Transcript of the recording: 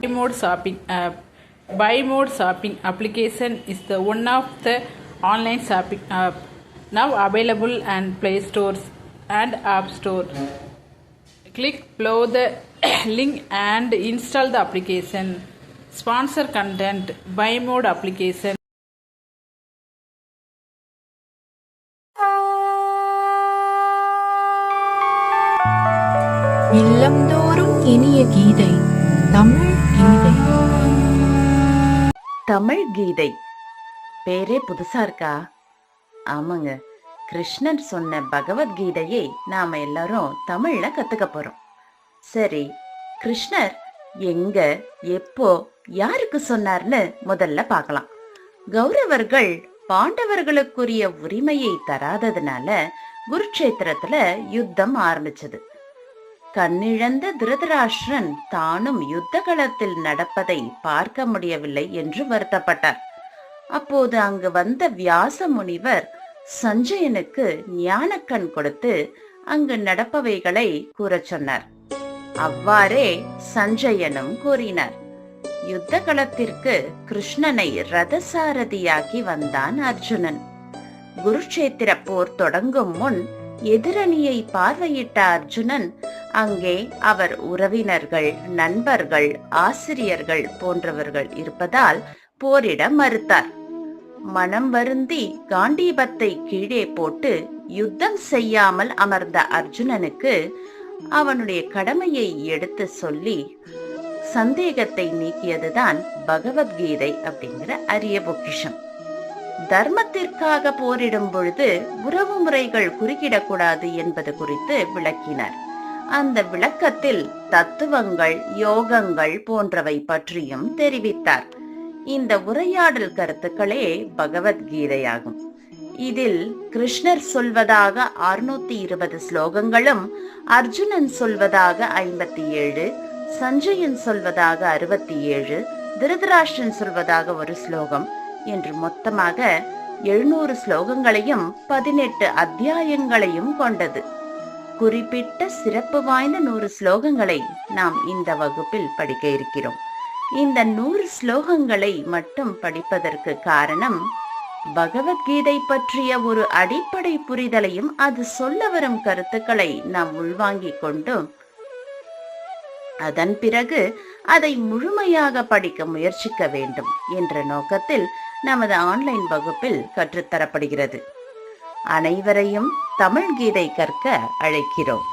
Buy Mode Shopping app. Buy Mode Shopping application is the one of the online shopping app now available and Play Stores and App Store. Click below the link and install the application. Sponsor content. Buy Mode application. இல்லந்தோறும் இனிய கீதை தமிழ் கீதை. தமிழ் கீதை. பேரே புதுசா இருக்கா? ஆமாங்க. கிருஷ்ணன் சொன்ன பகவத்கீதையை நாம எல்லாரும் தமிழ்ல கத்துக்க போறோம். சரி கிருஷ்ணர் எங்க எப்போ யாருக்கு சொன்னார்னு முதல்ல பார்க்கலாம். கௌரவர்கள் பாண்டவர்களுக்குரிய உரிமையை தராததுனால குருட்சேத்திரத்துல யுத்தம் ஆரம்பிச்சது. கண்ணிழந்த திருதராஷ்டிரன் தானும் யுத்த களத்தில் நடப்பதை பார்க்க முடியவில்லை என்று வருத்தப்பட்டார். அப்போது அங்கு வந்த வியாச முனிவர் சஞ்சயனுக்கு ஞானக்கண் கொடுத்து அங்கு நடப்பவைகளை கூறச் சொன்னார். அவ்வாறே சஞ்சயனும் கூறினார். யுத்த களத்திற்கு கிருஷ்ணனை ரதசாரதியாக்கி வந்தான் அர்ஜுனன். குருட்சேத்திர போர் தொடங்கும் முன் எதிரணியை பார்வையிட்ட அர்ஜுனன் அங்கே அவர் உறவினர்கள் நண்பர்கள் ஆசிரியர்கள் போன்றவர்கள் இருப்பதால் போரிட மறுத்தார். மனம் வருந்தி காண்டீபத்தை கீழே போட்டு யுத்தம் செய்யாமல் அமர்ந்த அர்ஜுனனுக்கு அவனுடைய கடமையை எடுத்து சொல்லி சந்தேகத்தை நீக்கியதுதான் பகவத்கீதை அப்படிங்கிற அரிய பொக்கிஷம். தர்மத்திற்காக போரிடும் பொழுது உறவு முறைகள் குறுக்கிடக்கூடாது என்பது குறித்து விளக்கினர். அந்த விளக்கத்தில் தத்துவங்கள் யோகங்கள் போன்றவை பற்றியும் தெரிவித்தார். இந்த உரையாடல் கருத்துக்களே பகவத்கீதையாகும். இதில் கிருஷ்ணர் சொல்வதாக அறுநூத்தி இருபது ஸ்லோகங்களும் அர்ஜுனன் சொல்வதாக ஐம்பத்தி ஏழு சஞ்சயன் சொல்வதாக அறுபத்தி ஏழு திருதராஷ்டன் சொல்வதாக ஒரு ஸ்லோகம் என்று மொத்தமாக எழுநூறு ஸ்லோகங்களையும் பதினெட்டு அத்தியாயங்களையும் கொண்டது. குறிப்பிட்ட சிறப்பு வாய்ந்த நூறு ஸ்லோகங்களை நாம் இந்த வகுப்பில் படிக்க இருக்கிறோம். இந்த நூறு ஸ்லோகங்களை மட்டும் படிப்பதற்கு காரணம் பகவத்கீதை பற்றிய ஒரு அடிப்படை புரிதலையும் அது சொல்ல வரும் கருத்துக்களை நாம் உள்வாங்கிக் கொண்டும் அதன் பிறகு அதை முழுமையாக படிக்க முயற்சிக்க வேண்டும் என்ற நோக்கத்தில் நமது ஆன்லைன் வகுப்பில் கற்றுத்தரப்படுகிறது. அனைவரையும் தமிழ் கீதை கற்க அழைக்கிறோம்.